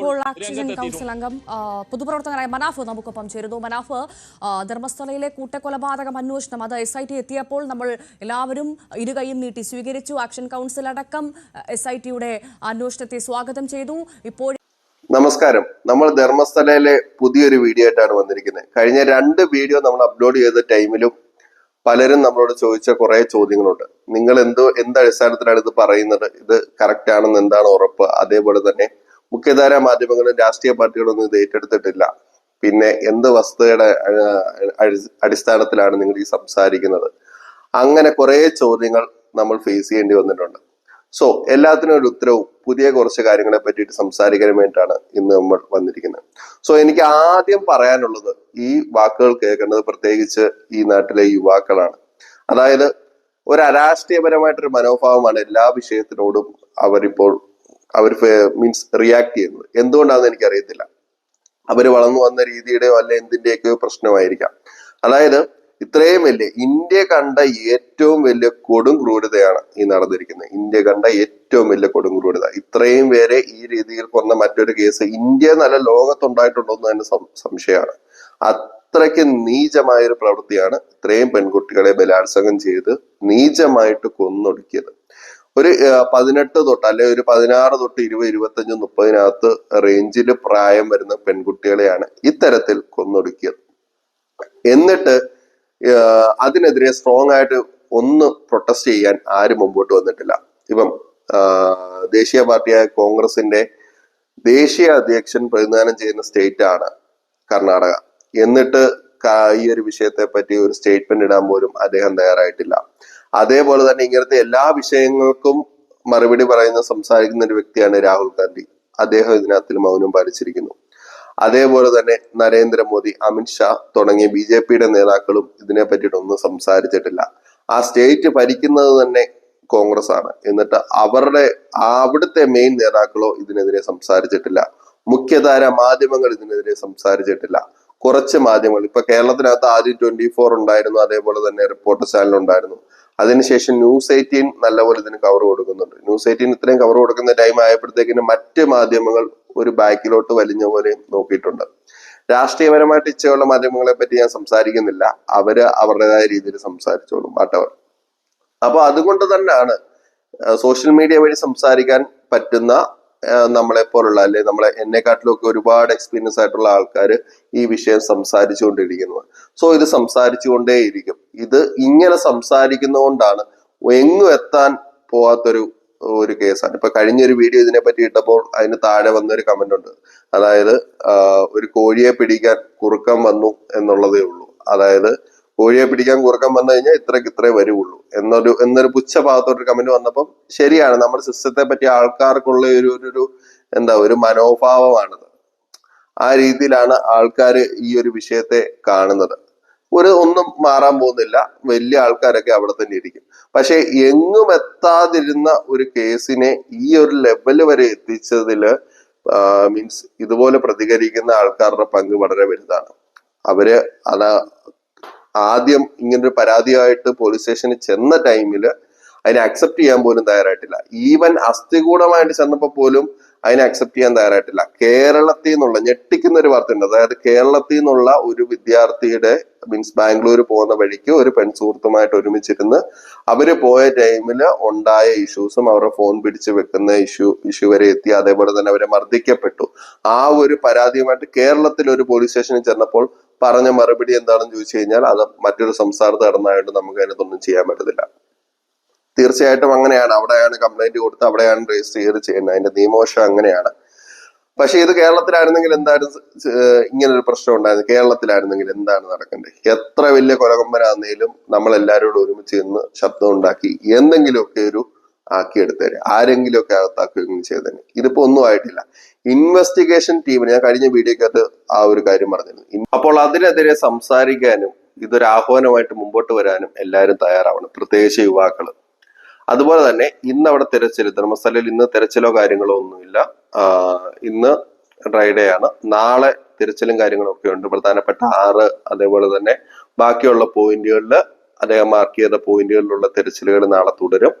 ഇപ്പോൾ oxygen council അംഗം പൊതുപ്രവർത്തകനായ മനാഫ് നമുക്കൊപ്പം ചേരുന്നു. മനാഫ് ധർമ്മസ്ഥലയിലെ കൂട്ടക്കൊലപാതകം അന്വേഷണം അത് എസ് ഐ ടി എത്തിയപ്പോൾ നമ്മൾ എല്ലാവരും ഇരുകൈയും നീട്ടി സ്വീകരിച്ചു. ആക്ഷൻ കൗൺസിൽ അടക്കം എസ് ഐ ടിയുടെ അന്വേഷണത്തെ സ്വാഗതം ചെയ്തു. ഇപ്പോൾ നമസ്കാരം. നമ്മൾ ധർമ്മസ്ഥലയിലെ പുതിയൊരു വീഡിയോ ആയിട്ടാണ് വന്നിരിക്കുന്നത്. കഴിഞ്ഞ രണ്ട് വീഡിയോ നമ്മൾ അപ്ലോഡ് ചെയ്ത ടൈമിലും പലരും നമ്മളോട് ചോദിച്ച കുറെ ചോദ്യങ്ങളുണ്ട്. നിങ്ങൾ എന്തോ എന്ത് അടിസ്ഥാനത്തിലാണ് ഇത് പറയുന്നത്? ഇത് കറക്റ്റ് ആണെന്ന് എന്താണ് ഉറപ്പ്? അതേപോലെ തന്നെ മുഖ്യധാരാ മാധ്യമങ്ങളും രാഷ്ട്രീയ പാർട്ടികളൊന്നും ഇത് ഏറ്റെടുത്തിട്ടില്ല. പിന്നെ എന്ത് വസ്തുതയുടെ അടിസ്ഥാനത്തിലാണ് നിങ്ങൾ ഈ സംസാരിക്കുന്നത്? അങ്ങനെ കുറെ ചോദ്യങ്ങൾ നമ്മൾ ഫേസ് ചെയ്യേണ്ടി വന്നിട്ടുണ്ട്. സോ എല്ലാത്തിനും ഒരു ഉത്തരവും പുതിയ കുറച്ച് കാര്യങ്ങളെ പറ്റിയിട്ട് സംസാരിക്കാൻ വേണ്ടിയിട്ടാണ് ഇന്ന് നമ്മൾ വന്നിരിക്കുന്നത്. സോ എനിക്ക് ആദ്യം പറയാനുള്ളത് ഈ വാക്കുകൾ കേൾക്കേണ്ടത് പ്രത്യേകിച്ച് ഈ നാട്ടിലെ യുവാക്കളാണ്. അതായത് ഒരു അരാഷ്ട്രീയപരമായിട്ടൊരു മനോഭാവമാണ് എല്ലാ വിഷയത്തിനോടും അവരിപ്പോൾ അവർ മീൻസ് റിയാക്ട് ചെയ്യുന്നത് എന്തുകൊണ്ടാണെന്ന് എനിക്കറിയത്തില്ല. അവർ വളർന്നു വന്ന രീതിയുടെയോ അല്ല എന്തിന്റെയൊക്കെയോ പ്രശ്നമായിരിക്കാം. അതായത് ഇത്രയും വലിയ ഇന്ത്യ കണ്ട ഏറ്റവും വലിയ കൊടും ക്രൂരതയാണ് ഈ നടന്നിരിക്കുന്നത്. ഇന്ത്യ കണ്ട ഏറ്റവും വലിയ കൊടും ക്രൂരത. ഇത്രയും പേരെ ഈ രീതിയിൽ കൊന്ന മറ്റൊരു കേസ് ഇന്ത്യ നല്ല ലോകത്തുണ്ടായിട്ടുണ്ടോ എന്ന് തന്നെ സംശയമാണ്. അത്രയ്ക്ക് നീചമായ ഒരു പ്രവൃത്തിയാണ് ഇത്രയും പെൺകുട്ടികളെ ബലാത്സംഗം ചെയ്ത് നീചമായിട്ട് കൊന്നൊടുക്കിയത്. ഒരു പതിനെട്ട് തൊട്ട് അല്ലെ ഒരു പതിനാറ് തൊട്ട് ഇരുപത് ഇരുപത്തഞ്ച് മുപ്പതിനകത്ത് റേഞ്ചിൽ പ്രായം വരുന്ന പെൺകുട്ടികളെയാണ് ഇത്തരത്തിൽ കൊന്നൊടുക്കിയത്. എന്നിട്ട് അതിനെതിരെ സ്ട്രോങ് ആയിട്ട് ഒന്ന് പ്രൊട്ടസ്റ്റ് ചെയ്യാൻ ആരും മുമ്പോട്ട് വന്നിട്ടില്ല. ഇപ്പം ദേശീയ പാർട്ടിയായ കോൺഗ്രസിന്റെ ദേശീയ അധ്യക്ഷൻ പ്രതിനിധാനം ചെയ്യുന്ന സ്റ്റേറ്റ് ആണ് കർണാടക. എന്നിട്ട് ഈ ഒരു വിഷയത്തെ പറ്റി ഒരു സ്റ്റേറ്റ്മെന്റ് ഇടാൻ പോലും അദ്ദേഹം തയ്യാറായിട്ടില്ല. അതേപോലെ തന്നെ ഇങ്ങനത്തെ എല്ലാ വിഷയങ്ങൾക്കും മറുപടി പറയുന്ന സംസാരിക്കുന്ന ഒരു വ്യക്തിയാണ് രാഹുൽ ഗാന്ധി. അദ്ദേഹം ഇതിനകത്തിൽ മൗനം പാലിച്ചിരിക്കുന്നു. അതേപോലെ തന്നെ നരേന്ദ്രമോദി അമിത്ഷാ തുടങ്ങിയ ബി ജെ പിയുടെ നേതാക്കളും ഇതിനെ പറ്റിയിട്ടൊന്നും സംസാരിച്ചിട്ടില്ല. ആ സ്റ്റേറ്റ് ഭരിക്കുന്നത് തന്നെ കോൺഗ്രസ് ആണ് എന്നിട്ട് അവരുടെ അവിടുത്തെ മെയിൻ നേതാക്കളോ ഇതിനെതിരെ സംസാരിച്ചിട്ടില്ല. മുഖ്യധാര മാധ്യമങ്ങൾ ഇതിനെതിരെ സംസാരിച്ചിട്ടില്ല. കുറച്ച് മാധ്യമങ്ങൾ. ഇപ്പൊ കേരളത്തിനകത്ത് ആദ്യം ട്വന്റി ഫോർ ഉണ്ടായിരുന്നു അതേപോലെ തന്നെ റിപ്പോർട്ടർ ചാനൽ ഉണ്ടായിരുന്നു. അതിനുശേഷം ന്യൂസ് എയ്റ്റീൻ നല്ലപോലെ ഇതിന് കവർ കൊടുക്കുന്നുണ്ട്. ന്യൂസ് എയ്റ്റീൻ ഇത്രയും കവർ കൊടുക്കുന്ന ടൈം ആയപ്പോഴത്തേക്കിന് മറ്റ് മാധ്യമങ്ങൾ ഒരു ബാക്കിലോട്ട് വലിഞ്ഞ പോലെ നോക്കിയിട്ടുണ്ട്. രാഷ്ട്രീയപരമായിട്ട് ഇച്ചയുള്ള മാധ്യമങ്ങളെ പറ്റി ഞാൻ സംസാരിക്കുന്നില്ല. അവർ അവരുടേതായ രീതിയിൽ സംസാരിച്ചോളും. വാട്ടവർ അപ്പൊ അതുകൊണ്ട് തന്നെയാണ് സോഷ്യൽ മീഡിയ വഴി സംസാരിക്കാൻ പറ്റുന്ന നമ്മളെ പോലുള്ള അല്ലെ നമ്മളെ എന്നെക്കാട്ടിലൊക്കെ ഒരുപാട് എക്സ്പീരിയൻസ് ആയിട്ടുള്ള ആൾക്കാർ ഈ വിഷയം സംസാരിച്ചുകൊണ്ടിരിക്കുന്നത് സോ ഇത് സംസാരിച്ചുകൊണ്ടേയിരിക്കും. ഇത് ഇങ്ങനെ സംസാരിക്കുന്നതുകൊണ്ടാണ് എങ്ങും എത്താൻ പോവാത്തൊരു ഒരു കേസാണ്. ഇപ്പൊ കഴിഞ്ഞൊരു വീഡിയോ ഇതിനെ പറ്റി ഇട്ടപ്പോൾ അതിന് താഴെ വന്നൊരു കമന്റ് ഉണ്ട്. അതായത് ഒരു കോഴിയെ പിടിക്കാൻ കുറുക്കം വന്നു എന്നുള്ളതേ ഉള്ളൂ. അതായത് കോഴിയെ പിടിക്കാൻ കുറക്കം വന്നു കഴിഞ്ഞാൽ ഇത്രക്ക് ഇത്രേ വരുള്ളൂ എന്നൊരു എന്നൊരു പുച്ഛഭാഗത്തോട്ടൊരു കമന്റ് വന്നപ്പം ശരിയാണ് നമ്മുടെ സിസ്റ്റത്തെ പറ്റി ആൾക്കാർക്കുള്ള ഒരു- ഒരു എന്താ ഒരു മനോഭാവമാണത്. ആ രീതിയിലാണ് ആൾക്കാർ ഈ ഒരു വിഷയത്തെ കാണുന്നത്. ഒരു ഒന്നും മാറാൻ പോകുന്നില്ല. വലിയ ആൾക്കാരൊക്കെ അവിടെ തന്നെ ഇരിക്കും. പക്ഷെ എങ്ങും എത്താതിരുന്ന ഒരു കേസിനെ ഈ ഒരു ലെവൽ വരെ എത്തിച്ചതിൽ മീൻസ് ഇതുപോലെ പ്രതികരിക്കുന്ന ആൾക്കാരുടെ പങ്ക് വളരെ വലുതാണ്. അവർ അത് ആദ്യം ഇങ്ങനെ ഒരു പരാതിയായിട്ട് പോലീസ് സ്റ്റേഷനിൽ ചെന്ന ടൈമിൽ അതിനെ അക്സെപ്റ്റ് ചെയ്യാൻ പോലും തയ്യാറായിട്ടില്ല. ഈവൻ അസ്ഥികൂടമായിട്ട് ചെന്നപ്പോൾ പോലും അതിനെ അക്സെപ്റ്റ് ചെയ്യാൻ തയ്യാറായിട്ടില്ല. കേരളത്തിൽ നിന്നുള്ള ഞെട്ടിക്കുന്ന ഒരു വാർത്തയുണ്ട്. അതായത് കേരളത്തിൽ നിന്നുള്ള ഒരു വിദ്യാർത്ഥിയുടെ മീൻസ് ബാംഗ്ലൂർ പോകുന്ന വഴിക്ക് ഒരു പെൺസുഹൃത്തുമായിട്ട് ഒരുമിച്ചിരുന്ന് അവർ പോയ ടൈമിൽ ഉണ്ടായ ഇഷ്യൂസും അവരുടെ ഫോൺ പിടിച്ച് വെക്കുന്ന ഇഷ്യൂ ഇഷ്യൂ വരെ എത്തി. അതേപോലെ തന്നെ അവരെ മർദ്ദിക്കപ്പെട്ടു. ആ ഒരു പരാതിയുമായിട്ട് കേരളത്തിൽ ഒരു പോലീസ് സ്റ്റേഷനിൽ ചെന്നപ്പോൾ പറഞ്ഞ മറുപടി എന്താണെന്ന് ചോദിച്ചു കഴിഞ്ഞാൽ അത് മറ്റൊരു സംസ്ഥാനത്ത് നടന്നായിട്ട് നമുക്ക് അതിനകത്തൊന്നും ചെയ്യാൻ പറ്റത്തില്ല. തീർച്ചയായിട്ടും അങ്ങനെയാണ്. അവിടെയാണ് കംപ്ലൈന്റ് കൊടുത്ത് അവിടെയാണ് രജിസ്റ്റർ ചെയ്യുന്നത്. അതിന്റെ നിയമവശം അങ്ങനെയാണ്. പക്ഷെ ഇത് കേരളത്തിലായിരുന്നെങ്കിൽ എന്തായാലും ഇങ്ങനെ ഒരു പ്രശ്നം ഉണ്ടായിരുന്നു. കേരളത്തിലായിരുന്നെങ്കിൽ എന്താണ് നടക്കേണ്ടത് എത്ര വലിയ കൊലകൊമ്പനാന്നേലും നമ്മൾ എല്ലാവരോടും ഒരുമിച്ച് നിന്ന് ശബ്ദം ഉണ്ടാക്കി എന്തെങ്കിലുമൊക്കെ ഒരു ആക്കിയെടുത്തേരെ ആരെങ്കിലുമൊക്കെ അകത്താക്കുകയും ചെയ്തേനെ. ഇതിപ്പോ ഒന്നും ആയിട്ടില്ല. ഇൻവെസ്റ്റിഗേഷൻ ടീമിന് ഞാൻ കഴിഞ്ഞ വീഡിയോക്കകത്ത് ആ ഒരു കാര്യം പറഞ്ഞിരുന്നു. അപ്പോൾ അതിനെതിരെ സംസാരിക്കാനും ഇതൊരു ആഹ്വാനമായിട്ട് മുമ്പോട്ട് വരാനും എല്ലാവരും തയ്യാറാവണം. പ്രത്യേകിച്ച് യുവാക്കൾ അതുപോലെ തന്നെ ഇന്ന് അവിടെ തിരച്ചിൽ ധർമ്മസ്ഥലയിൽ ഇന്ന് തിരച്ചിലോ കാര്യങ്ങളോ ഒന്നുമില്ല. ഇന്ന് ഡ്രൈഡേ ആണ്. നാളെ തിരച്ചിലും കാര്യങ്ങളും ഒക്കെ ഉണ്ട്. പ്രധാനപ്പെട്ട ആറ് അതേപോലെ തന്നെ ബാക്കിയുള്ള പോയിന്റുകളിൽ അദ്ദേഹം മാർക്ക് ചെയ്ത പോയിന്റുകളിലുള്ള തിരച്ചിലുകൾ നാളെ തുടരും.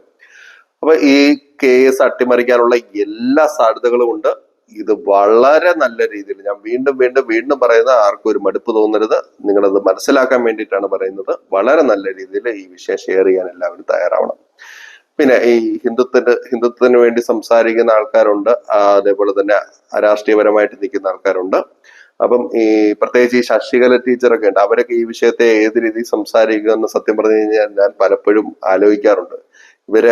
അപ്പൊ ഈ കേസ് അട്ടിമറിക്കാനുള്ള എല്ലാ സാധ്യതകളും ഉണ്ട്. ഇത് വളരെ നല്ല രീതിയിൽ ഞാൻ വീണ്ടും വീണ്ടും വീണ്ടും പറയുന്ന ആർക്കും ഒരു മടുപ്പ് തോന്നരുത്. നിങ്ങളത് മനസ്സിലാക്കാൻ വേണ്ടിയിട്ടാണ് പറയുന്നത്. വളരെ നല്ല രീതിയിൽ ഈ വിഷയം ഷെയർ ചെയ്യാൻ എല്ലാവരും തയ്യാറാവണം. പിന്നെ ഈ ഹിന്ദുത്വത്തിന് ഹിന്ദുത്വത്തിന് വേണ്ടി സംസാരിക്കുന്ന ആൾക്കാരുണ്ട്. അതേപോലെ തന്നെ രാഷ്ട്രീയപരമായിട്ട് നിൽക്കുന്ന ആൾക്കാരുണ്ട്. അപ്പം ഈ പ്രത്യേകിച്ച് ഈ ശശികല ടീച്ചറൊക്കെ ഉണ്ട്. അവരൊക്കെ ഈ വിഷയത്തെ ഏത് രീതിയിൽ സംസാരിക്കുക എന്ന് സത്യം പറഞ്ഞു കഴിഞ്ഞാൽ ഞാൻ പലപ്പോഴും ആലോചിക്കാറുണ്ട്. ഇവർ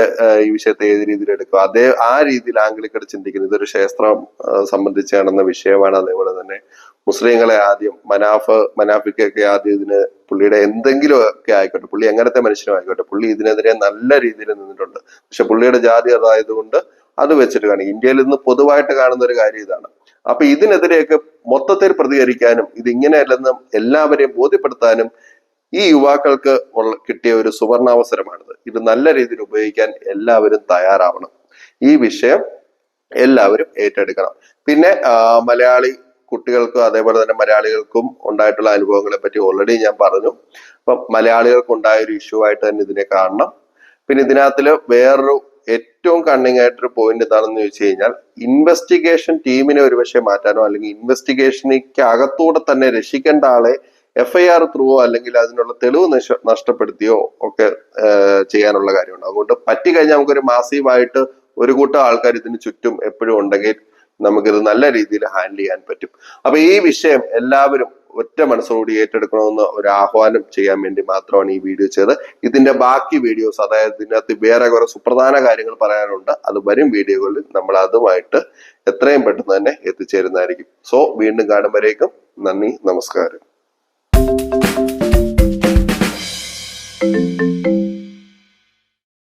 ഈ വിഷയത്തെ ഏത് രീതിയിൽ എടുക്കും? അതേ ആ രീതിയിൽ ആംഗ്ലിക്കട് ചിന്തിക്കുന്നത് ഇതൊരു ക്ഷേത്രം സംബന്ധിച്ച് കാണുന്ന വിഷയമാണ്. അതേപോലെ തന്നെ മുസ്ലിങ്ങളെ ആദ്യം മനാഫ് മനാഫിക്കൊക്കെ ആദ്യം ഇതിന് പുള്ളിയുടെ എന്തെങ്കിലും ഒക്കെ ആയിക്കോട്ടെ പുള്ളി എങ്ങനത്തെ മനുഷ്യനും ആയിക്കോട്ടെ പുള്ളി ഇതിനെതിരെ നല്ല രീതിയിൽ നിന്നിട്ടുണ്ട്. പക്ഷെ പുള്ളിയുടെ ജാതി അതായതുകൊണ്ട് അത് വെച്ചിട്ട് കാണും. ഇന്ത്യയിൽ ഇന്ന് പൊതുവായിട്ട് കാണുന്ന ഒരു കാര്യം ഇതാണ്. അപ്പൊ ഇതിനെതിരെയൊക്കെ മൊത്തത്തിൽ പ്രതികരിക്കാനും ഇത് ഇങ്ങനെയല്ലെന്ന് എല്ലാവരെയും ബോധ്യപ്പെടുത്താനും ഈ യുവാക്കൾക്ക് കിട്ടിയ ഒരു സുവർണാവസരമാണിത്. ഇത് നല്ല രീതിയിൽ ഉപയോഗിക്കാൻ എല്ലാവരും തയ്യാറാവണം. ഈ വിഷയം എല്ലാവരും ഏറ്റെടുക്കണം. പിന്നെ മലയാളി കുട്ടികൾക്കും അതേപോലെ തന്നെ മലയാളികൾക്കും ഉണ്ടായിട്ടുള്ള അനുഭവങ്ങളെ പറ്റി ഓൾറെഡി ഞാൻ പറഞ്ഞു. അപ്പം മലയാളികൾക്ക് ഉണ്ടായ ഒരു ഇഷ്യൂ ആയിട്ട് തന്നെ ഇതിനെ കാണണം. പിന്നെ ഇതിനകത്തിൽ വേറൊരു ഏറ്റവും കണ്ണിങ് ആയിട്ടൊരു പോയിന്റ് എന്താണെന്ന് ചോദിച്ചു കഴിഞ്ഞാൽ ഇൻവെസ്റ്റിഗേഷൻ ടീമിനെ ഒരുപക്ഷെ മാറ്റാനോ അല്ലെങ്കിൽ ഇൻവെസ്റ്റിഗേഷനിക്കകത്തൂടെ തന്നെ രക്ഷിക്കേണ്ട ആളെ എഫ് ഐ ആർ ത്രൂവോ അല്ലെങ്കിൽ അതിനുള്ള തെളിവ് നഷ്ടപ്പെടുത്തിയോ ഒക്കെ ചെയ്യാനുള്ള കാര്യമുണ്ട്. അതുകൊണ്ട് പറ്റി കഴിഞ്ഞാൽ നമുക്കൊരു മാസീവായിട്ട് ഒരു കൂട്ടം ആൾക്കാർ ഇതിന് ചുറ്റും എപ്പോഴും ഉണ്ടെങ്കിൽ നമുക്കിത് നല്ല രീതിയിൽ ഹാൻഡിൽ ചെയ്യാൻ പറ്റും. അപ്പൊ ഈ വിഷയം എല്ലാവരും ഒറ്റ മനസ്സോടുകൂടി ഏറ്റെടുക്കണമെന്ന് ഒരു ആഹ്വാനം ചെയ്യാൻ വേണ്ടി മാത്രമാണ് ഈ വീഡിയോ ചെയ്തത്. ഇതിന്റെ ബാക്കി വീഡിയോസ് അതായത് ഇതിനകത്ത് വേറെ കുറെ സുപ്രധാന കാര്യങ്ങൾ പറയാനുണ്ട്. അത് വരും വീഡിയോകളിൽ നമ്മൾ അതുമായിട്ട് എത്രയും പെട്ടെന്ന് തന്നെ എത്തിച്ചേരുന്നതായിരിക്കും. സോ വീണ്ടും കാണുമ്പോഴേക്കും നന്ദി നമസ്കാരം. Música